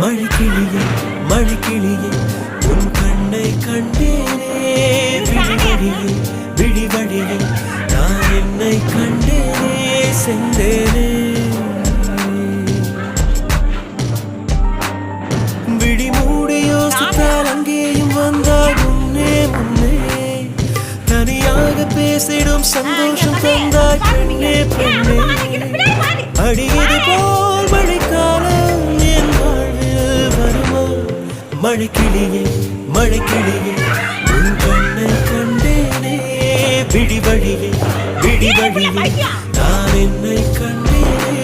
மழைக்கிளியே மழைக்கிளியே உன் கண்ணை கண்டேனே. விழிவழியே விழிவழியே நான் என்னை கண்டேனே செந்தேனே விழிமூடி யோசித்தால் அங்கேயும் வந்தால் முன்னே முன்னே. தனியாக பேசிடும் சந்தோஷம் தந்தால் பெண்ணே பெண்ணே. அடியே மழைக்கிளியே மழைக்கிளியே உன் கண்ணை கண்டேனே விடி வழியே விடி வழியே நான் என்னை கண்டேனே.